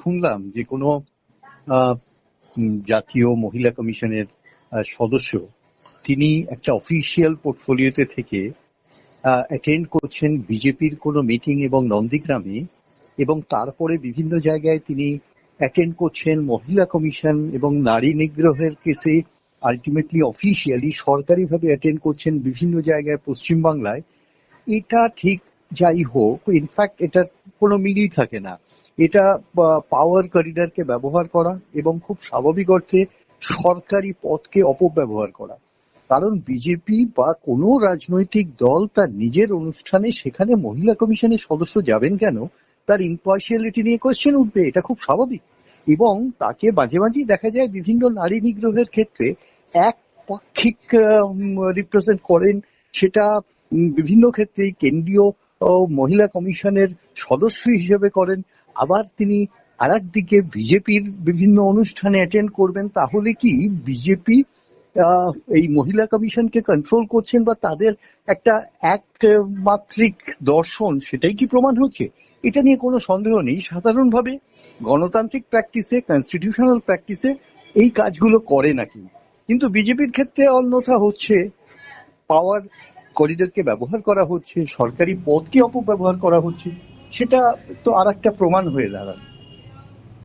শুনলাম যে কোনো জাতীয় মহিলা কমিশনের সদস্য, তিনি একটা অফিসিয়াল পোর্টফোলিওতে থেকে অ্যাটেন্ড করছেন বিজেপির কোনো মিটিং এবং নন্দীগ্রামে এবং তারপরে বিভিন্ন জায়গায় তিনি অ্যাটেন্ড করছেন মহিলা কমিশন এবং নারী নিগ্রহের কেসে আলটিমেটলি অফিসিয়ালি সরকারিভাবে অ্যাটেন্ড করছেন বিভিন্ন জায়গায় পশ্চিমবাংলায়। এটা ঠিক যাই হোক, ইনফ্যাক্ট এটা কোনো মিলই থাকে না। এটা পাওয়ার করিডরকে ব্যবহার করা এবং খুব স্বাভাবিক অর্থে সরকারি পদকে অপব্যবহার করা। কারণ বিজেপি বা কোনো রাজনৈতিক দল তার নিজের অনুষ্ঠানে সেখানে মহিলা কমিশনের সদস্য যাবেন কেন, তার ইম্পার্শিয়ালিটি নিয়ে কোয়েশ্চেন উঠবে, এটা খুব স্বাভাবিক। এবং তাকে মাঝে মাঝেই দেখা যায় বিভিন্ন নারী নিগ্রহের ক্ষেত্রে এক পাক্ষিক রিপ্রেজেন্ট করেন, সেটা বিভিন্ন ক্ষেত্রেই কেন্দ্রীয় আহ, মহিলা কমিশনের সদস্য হিসেবে করেন। আবার তিনি আর দিকে বিজেপির বিভিন্ন অনুষ্ঠানে অ্যাটেন্ড করবেন। তাহলে কি বিজেপি এই মহিলা কমিশনকে কন্ট্রোল করছেন বা তাদের একটা একমাত্রিক দর্শন সেটাই কি প্রমাণ হচ্ছে? এটা নিয়ে কোনো সন্দেহ নেই। সাধারণভাবে গণতান্ত্রিক প্র্যাকটিসে কনস্টিটিউশনাল প্র্যাকটিসে এই কাজগুলো করে নাকি। কিন্তু বিজেপির ক্ষেত্রে অন্যথা হচ্ছে পাওয়ার করিডরকে ব্যবহার করা হচ্ছে, সরকারি পদকে অপব্যবহার করা হচ্ছে, সেটা তো আর একটা প্রমাণ হয়ে দাঁড়ায়